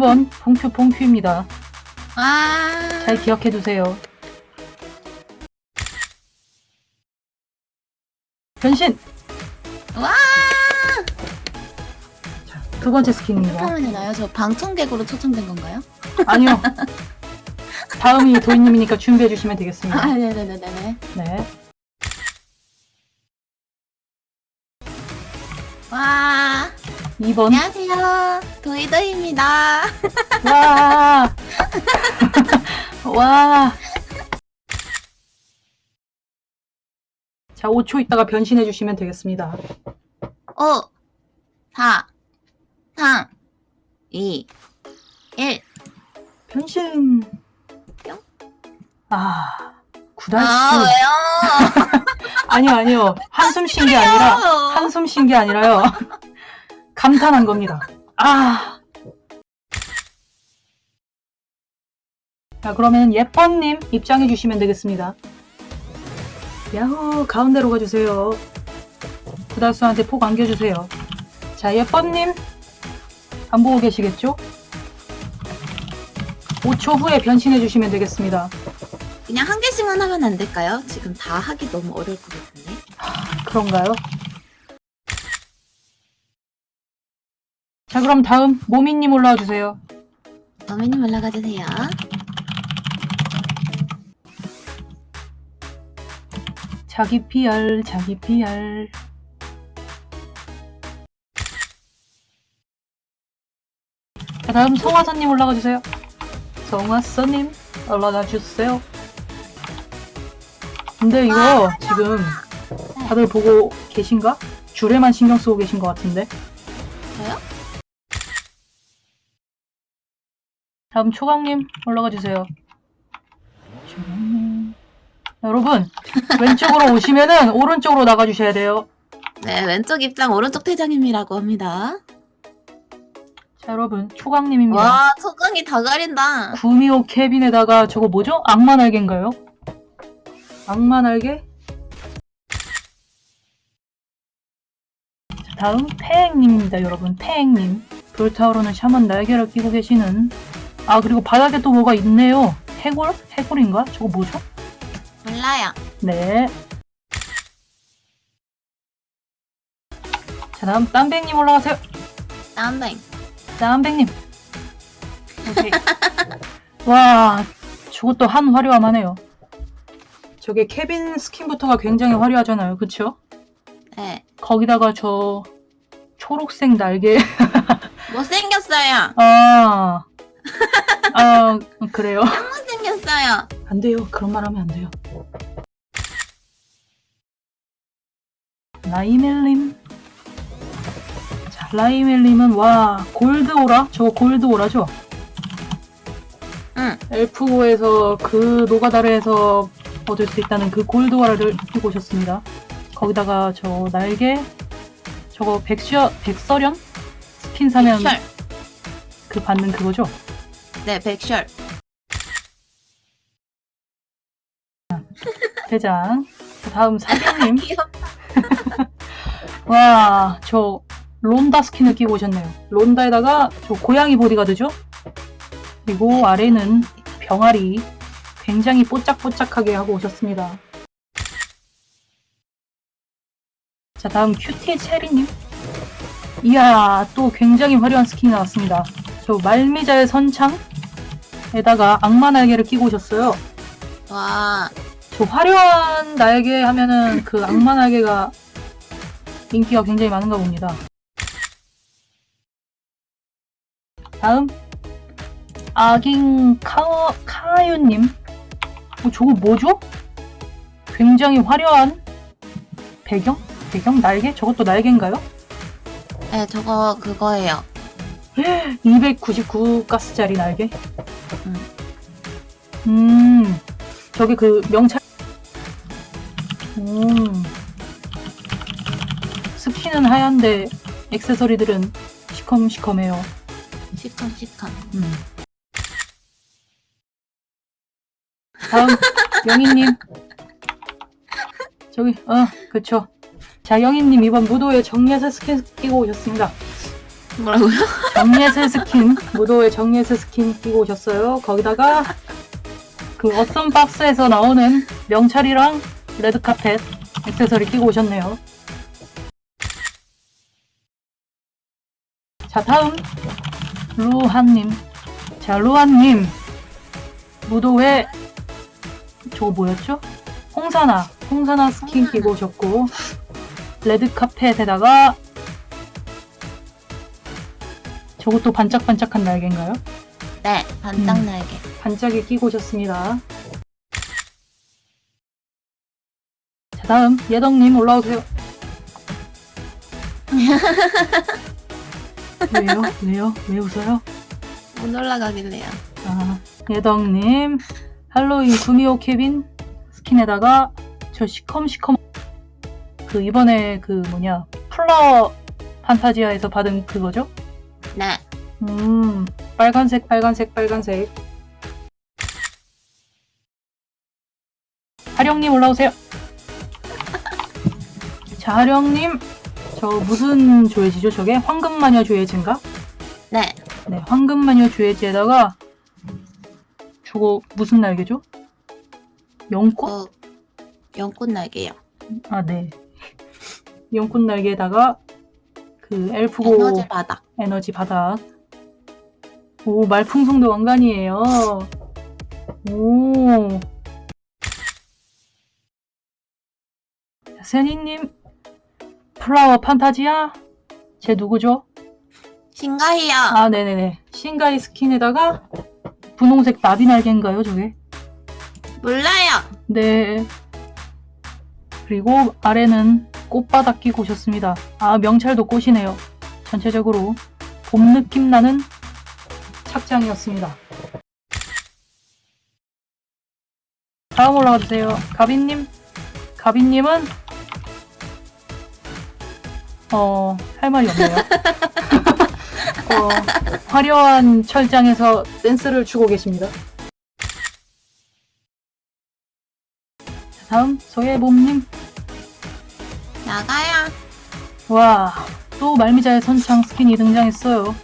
1번 봉표 봉표입니다. 아. 잘 기억해 두세요. 변신! 와. 두 번째 스킨입니다. 잠깐만요, 나요. 저 방청객으로 초청된 건가요? 아니요. 다음이 도희님이니까 준비해 주시면 아, 되겠습니다. 네네네네. 네. 와. 2번. 안녕하세요. 도이도입니다. 와! 와! 자, 5초 있다가 변신해 주시면 되겠습니다. 5, 4, 3, 2, 1. 변신! 뿅? 아, 구달수. 아, 왜요? 아니요, 아니요. 한숨 쉰 게 아니라, 한숨 쉰 게 아니라요. 감탄한 겁니다. 아. 자, 그러면 예뻐님 입장해 주시면 되겠습니다. 야호, 가운데로 가주세요. 구달수한테 폭 안겨주세요. 자, 예뻐님. 안 보고 계시겠죠? 5초 후에 변신해 주시면 되겠습니다. 그냥 한 개씩만 하면 안 될까요? 지금 다 하기 너무 어려울 것 같은데. 그런가요? 자, 그럼 다음 모미님 올라와 주세요. 어머님 올라가 주세요. 자기 PR, 자기 PR. 자, 다음 성화선님 올라가 주세요. 성화선님 올라가 주세요. 근데 이거 지금 다들 보고 계신가? 줄에만 신경 쓰고 계신 것 같은데. 저요? 다음 초강님 올라가 주세요. 초강님. 여러분 왼쪽으로 오시면은 오른쪽으로 나가 주셔야 돼요. 네, 왼쪽 입장, 오른쪽 퇴장님이라고 합니다. 자 여러분 초강님입니다. 와, 초강이 다 가린다. 구미호 캐빈에다가 저거 뭐죠? 악마 날개인가요? 악마 날개? 자, 다음 태행님입니다, 여러분. 태행님. 불타오르는 샤먼 날개를 끼고 계시는. 아 그리고 바닥에 또 뭐가 있네요. 해골? 해골인가? 저거 뭐죠? 몰라요. 네. 자 다음 땀뱅님 올라가세요. 땀뱅. 땀뱅님. 오케이. 와, 저것도 한 화려함하네요. 저게 케빈 스킨부터가 굉장히 화려하잖아요. 그쵸? 네. 거기다가 저 초록색 날개. 못생겼어요. 아, 아, 그래요. 못생겼어요. 안 돼요. 그런 말 하면 안 돼요. 라이멜님. 자, 라이멜님은 와, 골드오라? 저거 골드오라죠? 응. 엘프고에서 그 노가다르에서 얻을 수 있다는 그 골드오라를 끼고 오셨습니다. 거기다가 저 날개, 저거 백셔, 백서련? 스킨 사면 백셜. 그 받는 그거죠? 네, 백셜. 대장. 자, 다음. 귀엽다. 와, 저 론다 스킨을 끼고 오셨네요. 론다에다가 저 고양이 보디가드죠? 그리고 아래는 병아리 굉장히 뽀짝뽀짝하게 하고 오셨습니다. 자, 다음 큐티 체리님. 이야, 또 굉장히 화려한 스킨이 나왔습니다. 저 말미자의 선창에다가 악마 날개를 끼고 오셨어요. 와, 저 화려한 날개 하면은 그 악마 날개가 인기가 굉장히 많은가 봅니다. 다음 아깅 카 카유님. 어, 저거 뭐죠? 굉장히 화려한 배경? 배경 날개? 저것도 날개인가요? 네, 저거 그거예요. 299 가스짜리 날개? 음. 음, 저기 그 명찰. 음. 스킨은 하얀데 액세서리들은 시컴시컴해요. 시컨. 음. 다음 영희님. 저기 어 그쵸. 자 영희님 이번 무도회 정리해서 스킨 끼고 오셨습니다. 뭐라고요? 정예슬 스킨, 무도의 정예슬 스킨 끼고 오셨어요. 거기다가 그 어썸 박스에서 나오는 명찰이랑 레드 카펫 액세서리 끼고 오셨네요. 자, 다음 루한님. 자, 루한님. 무도회 저거 뭐였죠? 홍사나, 홍사나 스킨. 끼고 오셨고 레드 카펫에다가 저것도 반짝반짝한 날개인가요? 네, 반짝 음. 날개. 반짝이 끼고 오셨습니다. 자, 다음 예덕님 올라오세요. 왜요? 왜요? 왜 웃어요? 못 올라가길래요. 아, 예덕님 할로윈 구미호 케빈 스킨에다가 저 시컴시컴 그 이번에 그 뭐냐 플라워 판타지아에서 받은 그거죠? 네. 음 빨간색 빨간색 빨간색 하령님 올라오세요 자 하령님 저 무슨 조예지죠 저게 황금마녀 조예지인가? 네. 네 황금마녀 조예지에다가 저거 무슨 날개죠? 연꽃? 어, 연꽃 날개요. 아 네 연꽃 날개에다가 그 엘프고 에너지 바닥. 에너지 바닥. 오, 말풍성도 왕관이에요. 오. 자, 세니님, 플라워 판타지야? 쟤 누구죠? 신가이요. 아, 네네네. 신가이 스킨에다가 분홍색 나비 날개인가요, 저게? 몰라요. 네. 그리고 아래는 꽃바닥 끼고 오셨습니다. 아, 명찰도 꽃이네요. 전체적으로 봄 느낌 나는 착장이었습니다. 다음 올라가 주세요. 가빈님. 가빈님은 어, 할 말이 없네요. 어, 화려한 철장에서 댄스를 추고 계십니다. 자, 다음 소예봄님. 나가야. 와, 또 말미잘의 선창 스킨이 등장했어요.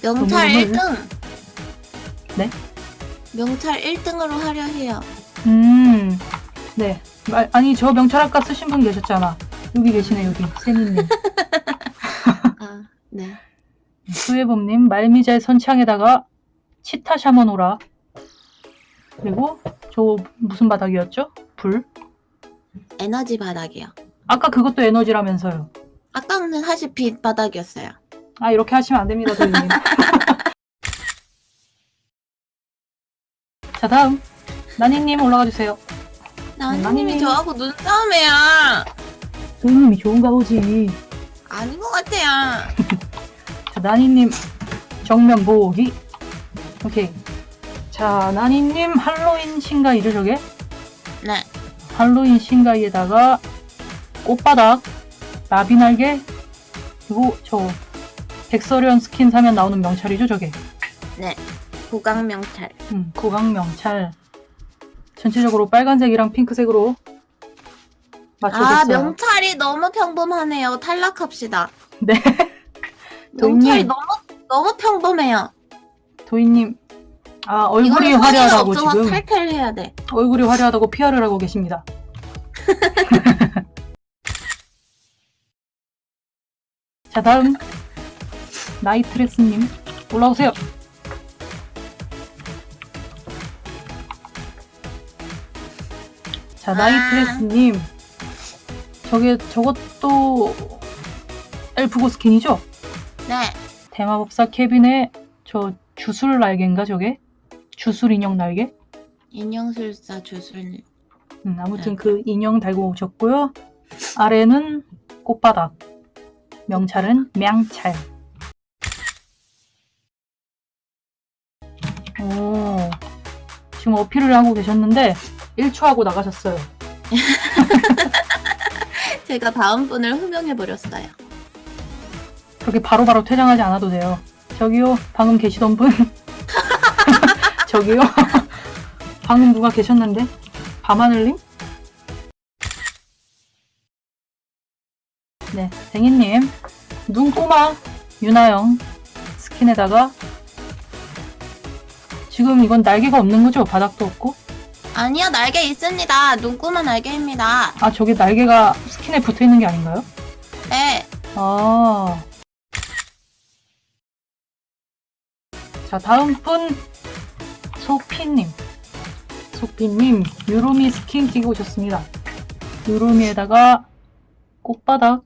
명찰 너무 1등. 네? 명찰 1등으로 하려 해요. 음, 네. 말, 아니, 저 명찰 아까 쓰신 분 계셨잖아. 여기 계시네, 여기. 세니님. 아, 네. 수혜범님, 말미잘 선창에다가 치타 샤머노라. 그리고 저 무슨 바닥이었죠? 불. 에너지 바닥이요. 아까 그것도 에너지라면서요. 아까는 사실 빛 바닥이었어요. 아, 이렇게 하시면 안 됩니다, 도희님. 자, 다음. 나니님 올라가 주세요. 나님이 나님이- 저하고 눈싸움해요. 도희님이 좋은가 보지. 아닌 것 같아요. 자, 나니님 정면 보기. 오케이. 자, 나니님 할로윈 신가이죠, 저게? 네. 할로윈 신가이에다가 꽃바닥, 나비날개, 그리고 저 백설현 스킨 사면 나오는 명찰이죠, 저게? 고강 명찰. 음, 고강 명찰. 전체적으로 빨간색이랑 핑크색으로 맞춰줬어요. 아, 명찰이 너무 평범하네요. 탈락합시다. 네. 명찰이. 너무 너무 평범해요. 도희님, 아 얼굴이 이거는 화려하다고 없어서 지금 탈퇴해야 돼. 얼굴이 화려하다고 PR을 하고 계십니다. 자 다음 나이트레스님 올라오세요. 자 아. 나이트레스님 저게 저것도 엘프고 스킨이죠? 네. 대마법사 케빈의 저 주술 날개인가 저게? 주술 인형 날개? 인형술사 주술. 음, 아무튼 네. 그 인형 달고 오셨고요. 아래는 꽃바닥. 명찰은 명찰. 오, 지금 어필을 하고 계셨는데 1초 하고 나가셨어요. 제가 다음 분을 호명해 버렸어요. 그렇게 바로바로 퇴장하지 않아도 돼요. 저기요, 방금 계시던 분. 저기요. 방금 누가 계셨는데? 밤하늘님? 네, 댕이님. 눈꼬마, 유나영. 스킨에다가 지금 이건 날개가 없는 거죠? 바닥도 없고? 아니요, 날개 있습니다. 눈구만 날개입니다. 아, 저게 날개가 스킨에 붙어 있는 게 아닌가요? 네. 아. 자, 다음 분 소피님. 소피님, 유루미 스킨 끼고 오셨습니다. 유루미에다가 꽃바닥.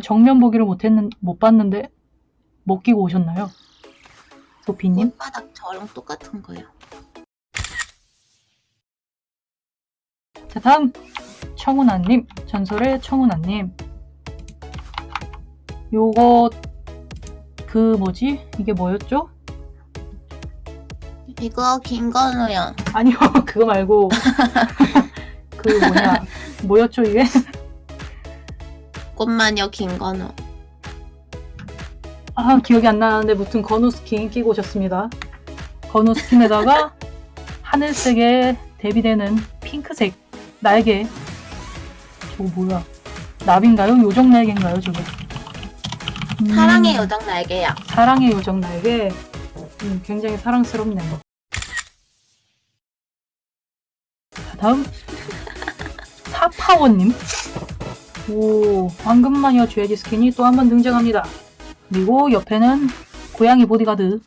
정면 보기를 못했는, 못 봤는데, 못 끼고 오셨나요? 소피님? 꽃바닥 저랑 똑같은 거예요. 자, 다음 청운아님, 전설의 청운아님. 요거 그 뭐지? 이게 뭐였죠? 이거 김건우요. 아니요, 그거 말고 그 뭐냐? 뭐였죠 이게? 꽃마녀 김건우. 아 기억이 안 나는데 무튼 건우 스킨 끼고 오셨습니다. 건우 스킨에다가 하늘색에 대비되는 핑크색 날개. 저거 뭐야? 나비인가요? 요정 날개인가요, 저게? 음, 사랑의 요정 날개야. 사랑의 요정 날개. 음, 굉장히 사랑스럽네요. 자, 다음 사파워님. 오, 황금마녀 죄지 스킨이 또 한 번 등장합니다. 그리고 옆에는 고양이 보디가드.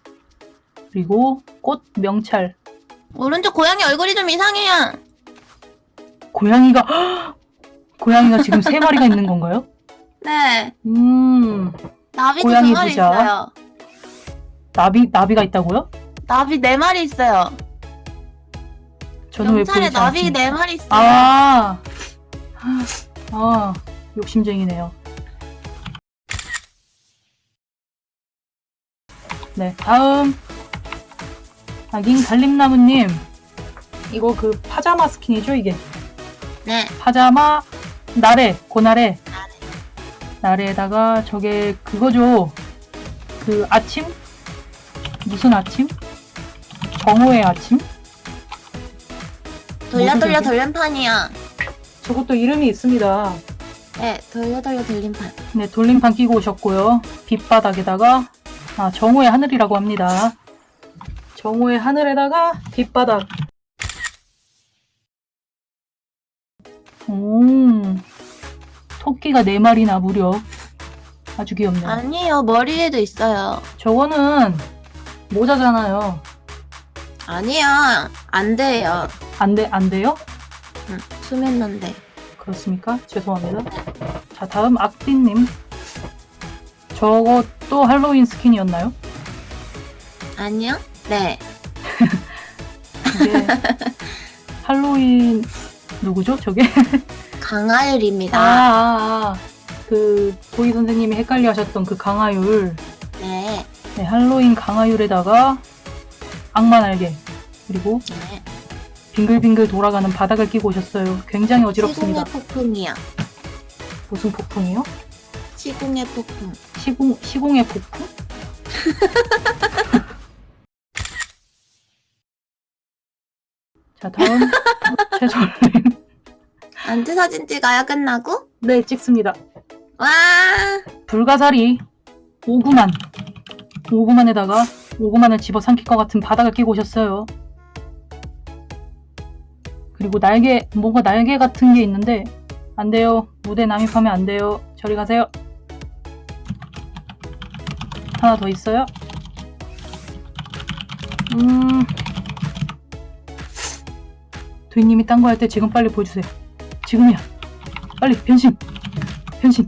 그리고 꽃 명찰. 오른쪽 고양이 얼굴이 좀 이상해요. 고양이가 헉! 고양이가 지금 세 마리가 있는 건가요? 네. 음, 나비도 고양이 두 마리 부자. 있어요. 나비 나비가 있다고요? 나비 네 마리 있어요. 저는 왜 경찰에 보이지 나비 않습니까? 네 마리 있어요. 아, 아, 욕심쟁이네요. 네, 다음. 악인 갈림나무님. 이거 그 파자마 스킨이죠, 이게? 네. 파자마, 나래, 고나래. 나래. 나래에다가 저게 그거죠. 그 아침? 무슨 아침? 정오의 아침? 돌려 뭐죠, 돌려 저게? 돌림판이야. 저것도 이름이 있습니다. 네. 돌려 돌려 돌림판. 네, 돌림판 끼고 오셨고요. 빛바닥에다가 아, 정오의 하늘이라고 합니다. 정오의 하늘에다가 빛바닥. 오, 토끼가 네 마리나 무려. 아주 귀엽네요. 아니에요. 머리에도 있어요. 저거는 모자잖아요. 아니요. 안 돼요. 안 돼, 안 돼요? 응. 수면난데. 그렇습니까? 죄송합니다. 자, 다음 악빈님. 저거 또 할로윈 스킨이었나요? 아니요? 네. 이게 할로윈 누구죠? 저게? 강하율입니다. 아, 아, 아. 그 도희 선생님이 헷갈려 하셨던 그 강화율. 네. 네, 할로윈 강화율에다가 악마 날개. 그리고 네. 빙글빙글 돌아가는 바닥을 끼고 오셨어요. 굉장히 어지럽습니다. 시공의 폭풍이야. 무슨 폭풍이요? 시공의 폭풍. 시공, 시공의 폭풍? 자, 다음. 최솔님. 안트 사진 찍어야 끝나고? 네, 찍습니다. 와! 불가사리 5구만 5구만에다가 5구만을 집어 삼킬 것 같은 바닥을 끼고 오셨어요. 그리고 날개 뭔가 날개 같은 게 있는데 안 돼요. 무대 남입하면 안 돼요. 저리 가세요. 하나 더 있어요. 음. 도희님이 딴 거 할 때 지금 빨리 보여주세요. 지금이야. 빨리 변신. 변신.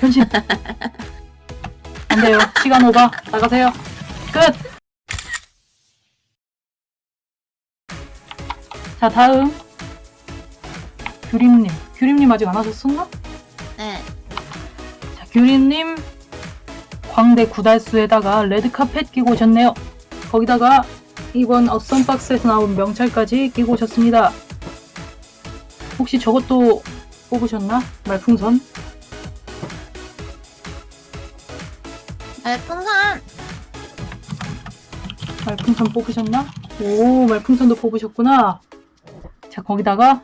변신. 안 돼요. 시간 오바. 나가세요. 끝! 자, 다음. 규림님. 규림님 아직 안 하셨었나? 네. 자, 규림님. 광대 구달수에다가 레드카펫 끼고 오셨네요. 거기다가 이번 어썸 박스에서 나온 명찰까지 끼고 오셨습니다. 혹시 저것도 뽑으셨나? 말풍선? 말풍선! 말풍선 뽑으셨나? 오, 말풍선도 뽑으셨구나. 자, 거기다가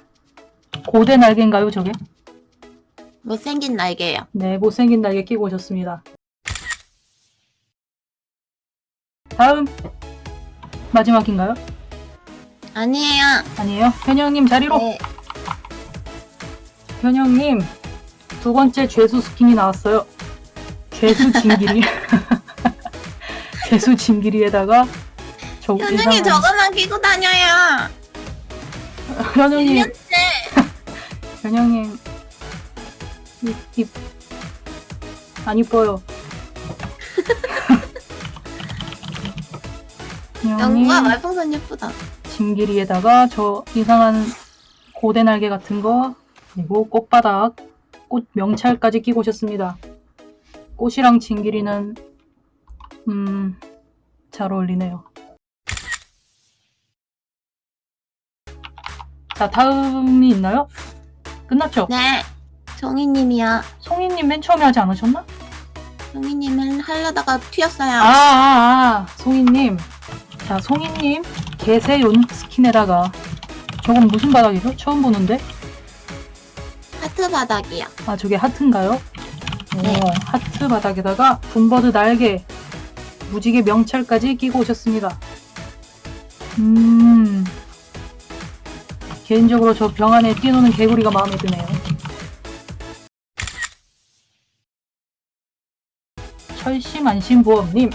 고대 날개인가요, 저게? 못생긴 날개요. 네, 못생긴 날개 끼고 오셨습니다. 다음 마지막인가요? 아니에요. 아니에요. 현영님 자리로. 네. 현영님 두 번째 죄수 스킨이 나왔어요. 죄수 진길이. 죄수 진길이에다가 저 현웅이 이상한- 저거만 끼고 다녀요. 현영님 1년째. 현영님 입, 입. 안 이뻐요. 영구야 말풍선 예쁘다. 진길이에다가 저 이상한 고대 날개 같은 거 그리고 꽃바닥 꽃 명찰까지 끼고 오셨습니다. 꽃이랑 진길이는 음 잘 어울리네요. 자 다음이 있나요? 끝났죠? 네. 정희님이야. 송이님 맨 처음에 하지 않으셨나? 정희님은 하려다가 튀었어요. 아, 아, 아, 송이님. 자, 송이님, 개세윤 스킨에다가, 저건 무슨 바닥이죠? 처음 보는데? 하트 바닥이요. 아, 저게 하트인가요? 네. 오, 하트 바닥에다가 분버드 날개, 무지개 명찰까지 끼고 오셨습니다. 음. 개인적으로 저 병 안에 뛰노는 개구리가 마음에 드네요. 철심 안심보험님.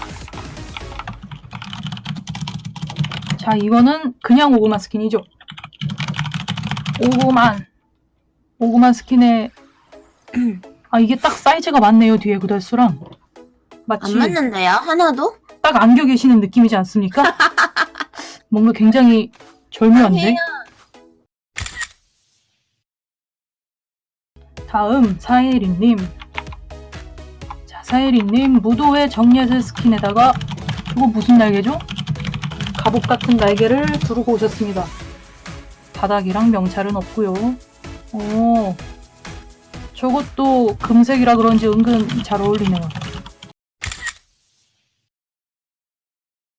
자, 이거는 그냥 오구마 스킨이죠. 오구만. 오구만 스킨에 아 이게 딱 사이즈가 맞네요 뒤에 구달수랑 마치 안 맞는데요? 하나도? 딱 안겨 계시는 느낌이지 않습니까? 뭔가 굉장히 절묘한데 아니에요. 다음 사예리님. 자 사예리님 무도회 정예슬 스킨에다가 이거 무슨 날개죠? 갑옷 같은 날개를 두르고 오셨습니다. 바닥이랑 명찰은 없고요. 오 저것도 금색이라 그런지 은근 잘 어울리네요.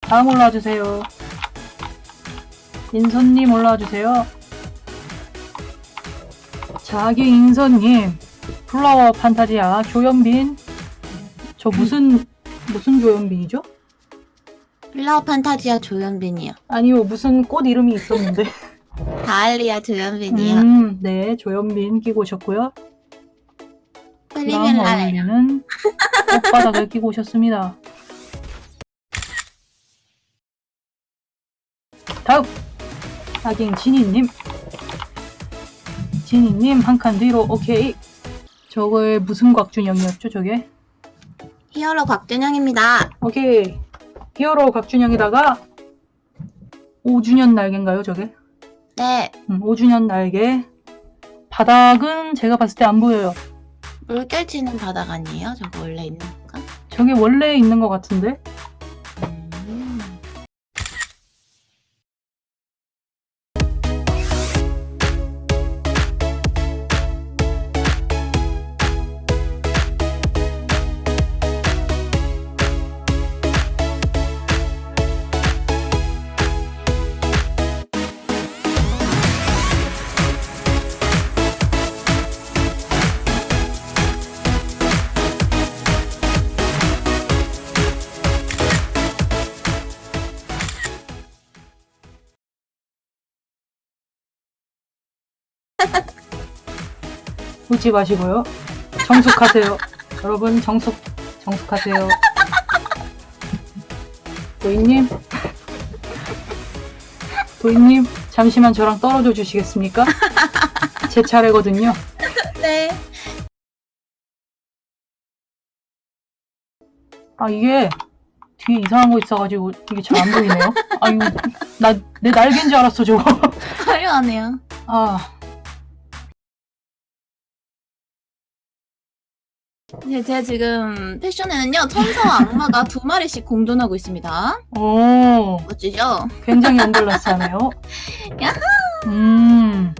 다음 올라와주세요. 인선님 올라와주세요 자기 인선님 플라워 판타지아 조연빈 저 무슨 무슨 조연빈이죠? 플라워 판타지아 조연빈이요. 아니요 무슨 꽃 이름이 있었는데 다알리아 조연빈이요. 음, 네 조연빈 끼고 오셨고요 라레. 어울리는 꽃바닥을 끼고 오셨습니다 다음 하긴 진이님 진이님 한 칸 뒤로 오케이 저거의 무슨 곽준영이었죠 저게 히어로 곽준영입니다. 오케이 히어로 곽준영에다가 5주년 날개인가요 저게 네. 음, 5주년 날개 바닥은 제가 봤을 때 안 보여요 물결 치는 바닥 아니에요? 저거 원래 있는 건가? 저게 원래 있는 것 같은데 웃지 마시고요. 정숙하세요. 여러분 정숙 정숙하세요. 도인님, 도인님 잠시만 저랑 떨어져 주시겠습니까? 제 차례거든요. 네. 아 이게 뒤에 이상한 거 있어가지고 이게 잘 안 보이네요. 아유 나내 날개인 줄 알았어 저거. 화려하네요. 아 네, 제가 지금 패션에는요, 천사와 악마가 두 마리씩 공존하고 있습니다. 오, 멋지죠? 굉장히 언밸런스하네요. 야호! 음,